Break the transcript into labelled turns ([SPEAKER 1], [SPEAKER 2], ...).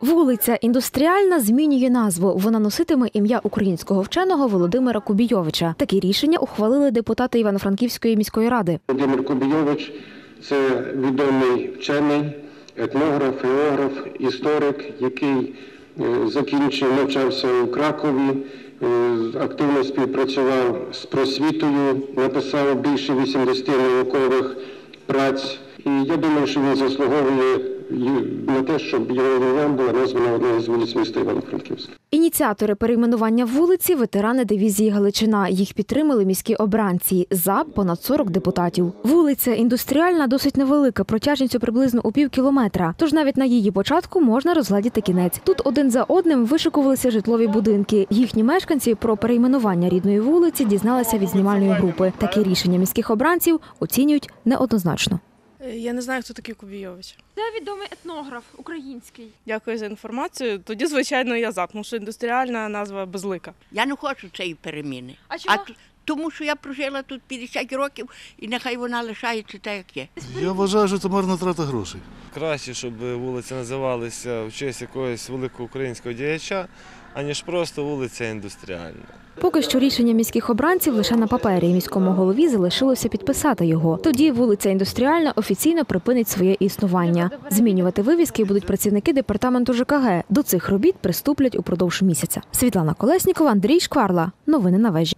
[SPEAKER 1] Вулиця індустріальна змінює назву. Вона носитиме ім'я українського вченого Володимира Кубійовича. Такі рішення ухвалили депутати Івано-Франківської міської ради.
[SPEAKER 2] Володимир Кубійович це відомий вчений, етнограф, географ, історик, який е, закінчив, навчався у Кракові, е, активно співпрацював з просвітою, написав більше 80 наукових праць. І я думаю, що він заслуговує на те, щоб його ім'ям була названа одна із вулиць міста Івано-Франківська.
[SPEAKER 1] Ініціатори перейменування вулиці ветерани дивізії Галичина. Їх підтримали міські обранці за понад 40 депутатів. Вулиця індустріальна досить невелика, протяжністю приблизно у пів кілометра. Тож навіть на її початку можна розглядіти кінець. Тут один за одним вишикувалися житлові будинки. Їхні мешканці про перейменування рідної вулиці дізналися від знімальної групи. Таке рішення міських обранців оцінюють неоднозначно.
[SPEAKER 3] Я не знаю, хто такий Кубійович.
[SPEAKER 4] Це відомий етнограф український.
[SPEAKER 3] Дякую за інформацію. Тоді, звичайно, я за, тому що індустріальна назва безлика.
[SPEAKER 5] Я не хочу цієї переміни.
[SPEAKER 4] А чого?
[SPEAKER 5] т- тому що я прожила тут 50 років і нехай вона лишається так, як є.
[SPEAKER 6] Я вважаю, що це марна трата грошей.
[SPEAKER 7] Краще, щоб вулиця називалася в честь якогось великого українського діяча, аніж просто вулиця індустріальна.
[SPEAKER 1] Поки що рішення міських обранців лише на папері. Міському голові залишилося підписати його. Тоді вулиця індустріальна офіційно припинить своє існування. Змінювати вивіски будуть працівники департаменту ЖКГ. До цих робіт приступлять упродовж місяця. Світлана Колеснікова, Андрій Шкварла. Новини на вежі.